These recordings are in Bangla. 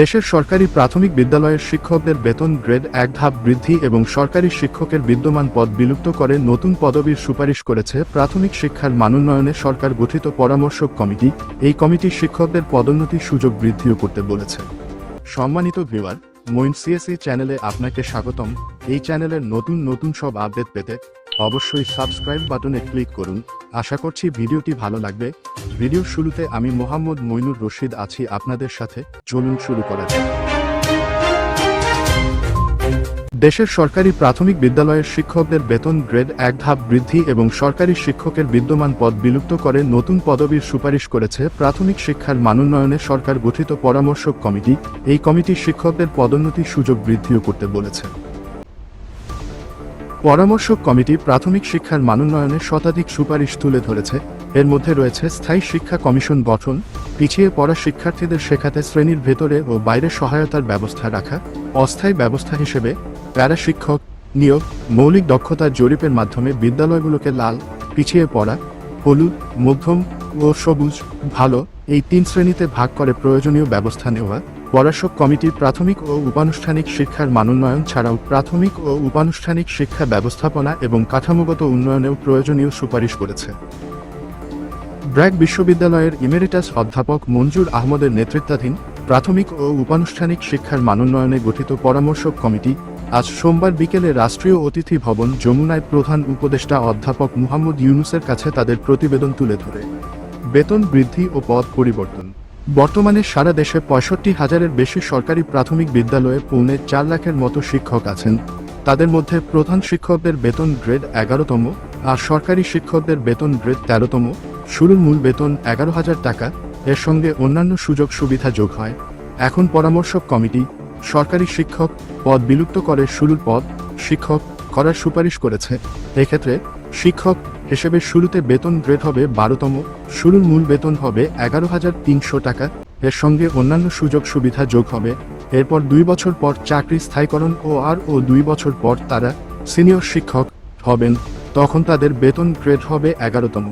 দেশের সরকারি প্রাথমিক বিদ্যালয়ের শিক্ষকদের বেতন গ্রেড এক ধাপ বৃদ্ধি এবং সরকারি শিক্ষকের বিদ্যমান পদ বিলুপ্ত করে নতুন পদবীর সুপারিশ করেছে প্রাথমিক শিক্ষার মানোন্নয়নে সরকার গঠিত পরামর্শক কমিটি। এই কমিটি শিক্ষকদের পদোন্নতির সুযোগ বৃদ্ধিও করতে বলেছে। সম্মানিত ভিউয়ার মইন সিএসি চ্যানেলে আপনাকে স্বাগতম। এই চ্যানেলের নতুন নতুন সব আপডেট পেতে অবশ্যই সাবস্ক্রাইব বাটনে ক্লিক করুন। আশা করছি ভিডিওটি ভালো লাগবে। ভিডিওর শুরুতে আমি মোহাম্মদ মইনুর রশিদ আছি আপনাদের সাথে। চলুন শুরু করা যাক। দেশের সরকারি প্রাথমিক বিদ্যালয়ের শিক্ষকদের বেতন গ্রেড এক ধাপ বৃদ্ধি এবং সরকারি শিক্ষকের বিদ্যমান পদ বিলুপ্ত করে নতুন পদবীর সুপারিশ করেছে প্রাথমিক শিক্ষার মানোন্নয়নে সরকার গঠিত পরামর্শক কমিটি। এই কমিটি শিক্ষকদের পদোন্নতির সুযোগ বৃদ্ধিও করতে বলেছে। পরামর্শক কমিটি প্রাথমিক শিক্ষার মানোন্নয়নে শতাধিক সুপারিশ তুলে ধরেছে। এর মধ্যে রয়েছে স্থায়ী শিক্ষা কমিশন গঠন, পিছিয়ে পড়া শিক্ষার্থীদের শেখাতে শ্রেণির ভেতরে ও বাইরে সহায়তার ব্যবস্থা রাখা, অস্থায়ী ব্যবস্থা হিসেবে প্যারা শিক্ষক নিয়োগ, মৌলিক দক্ষতার জরিপের মাধ্যমে বিদ্যালয়গুলোকে লাল, পিছিয়ে পড়া, হলুদ, মধ্যম ও সবুজ, ভালো এই তিন শ্রেণীতে ভাগ করে প্রয়োজনীয় ব্যবস্থা নেওয়া পরাশক কমিটির প্রাথমিক ও উপানুষ্ঠানিক শিক্ষার মানোন্নয়ন ছাড়াও প্রাথমিক ও উপানুষ্ঠানিক শিক্ষা ব্যবস্থাপনা এবং কাঠামোগত উন্নয়নেও প্রয়োজনীয় সুপারিশ করেছে। ব্র্যাক বিশ্ববিদ্যালয়ের ইমেরিটাস অধ্যাপক মঞ্জুর আহমদের নেতৃত্বাধীন প্রাথমিক ও উপানুষ্ঠানিক শিক্ষার মানোন্নয়নে গঠিত পরামর্শক কমিটি আজ সোমবার বিকেলে রাষ্ট্রীয় অতিথি ভবন যমুনায় প্রধান উপদেষ্টা অধ্যাপক মুহাম্মদ ইউনুসের কাছে তাদের প্রতিবেদন তুলে ধরে। বেতন বৃদ্ধি ও পদ পরিবর্তন। বর্তমানে সারা দেশে পঁয়ষট্টি হাজারের বেশি সরকারি প্রাথমিক বিদ্যালয়ে পৌনে চার লাখের মতো শিক্ষক আছেন। তাদের মধ্যে প্রধান শিক্ষকদের বেতন গ্রেড এগারোতম আর সরকারি শিক্ষকদের বেতন গ্রেড তেরোতম। শুরুর মূল বেতন এগারো হাজার টাকা, এর সঙ্গে অন্যান্য সুযোগ সুবিধা যোগ হয়। এখন পরামর্শক কমিটি, সরকারি শিক্ষক পদ বিলুপ্ত করে শুরুর পদ শিক্ষক করার সুপারিশ করেছে। এক্ষেত্রে শিক্ষক হিসেবে শুরুতে বেতন গ্রেড হবে বারোতম, শুরুর মূল বেতন হবে এগারো হাজার তিনশো টাকা, এর সঙ্গে অন্যান্য সুযোগ সুবিধা যোগ হবে। এরপর দুই বছর পর চাকরি স্থায়ীকরণ ও আর ও দুই বছর পর তারা সিনিয়র শিক্ষক হবেন, তখন তাদের বেতন গ্রেড হবে এগারোতম।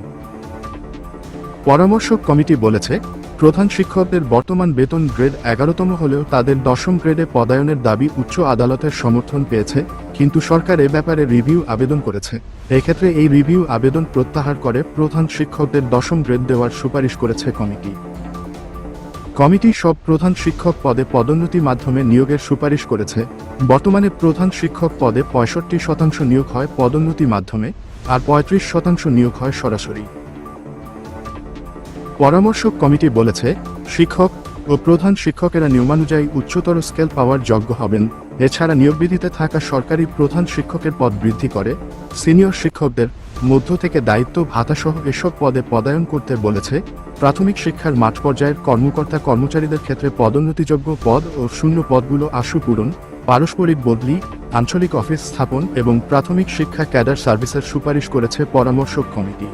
পরামর্শক কমিটি বলেছে, প্রধান শিক্ষকদের বর্তমান বেতন গ্রেড এগারোতম হলেও তাদের দশম গ্রেডে পদায়নের দাবি উচ্চ আদালতের সমর্থন পেয়েছে, কিন্তু সরকার এ ব্যাপারে রিভিউ আবেদন করেছে। এক্ষেত্রে এই রিভিউ আবেদন প্রত্যাহার করে প্রধান শিক্ষকদের দশম গ্রেড দেওয়ার সুপারিশ করেছে কমিটি। কমিটি সব প্রধান শিক্ষক পদে পদোন্নতি মাধ্যমে নিয়োগের সুপারিশ করেছে, বর্তমানে প্রধান শিক্ষক পদে পঁয়ষট্টি শতাংশ নিয়োগ হয় পদোন্নতি মাধ্যমে, আর পঁয়ত্রিশ শতাংশ নিয়োগ হয় সরাসরি। পরামর্শক কমিটি বলেছে, শিক্ষক ও প্রধান শিক্ষকেরা নিয়মানুযায়ী উচ্চতর স্কেল পাওয়ার যোগ্য হবেন। এছাড়া নিয়োগবিধিতে থাকা সরকারি প্রধান শিক্ষকের পদ বৃদ্ধি করে, সিনিয়র শিক্ষকদের মধ্য থেকে দায়িত্ব, ভাতাসহ এসব পদে পদায়ন করতে বলেছে। প্রাথমিক শিক্ষার মাঠ পর্যায়ের কর্মকর্তা কর্মচারীদের ক্ষেত্রে পদোন্নতিযোগ্য পদ ও শূন্য পদগুলো আশু পূরণ, পারস্পরিক বদলি, আঞ্চলিক অফিস স্থাপন এবং প্রাথমিক শিক্ষা ক্যাডার সার্ভিসের সুপারিশ করেছে পরামর্শক কমিটি।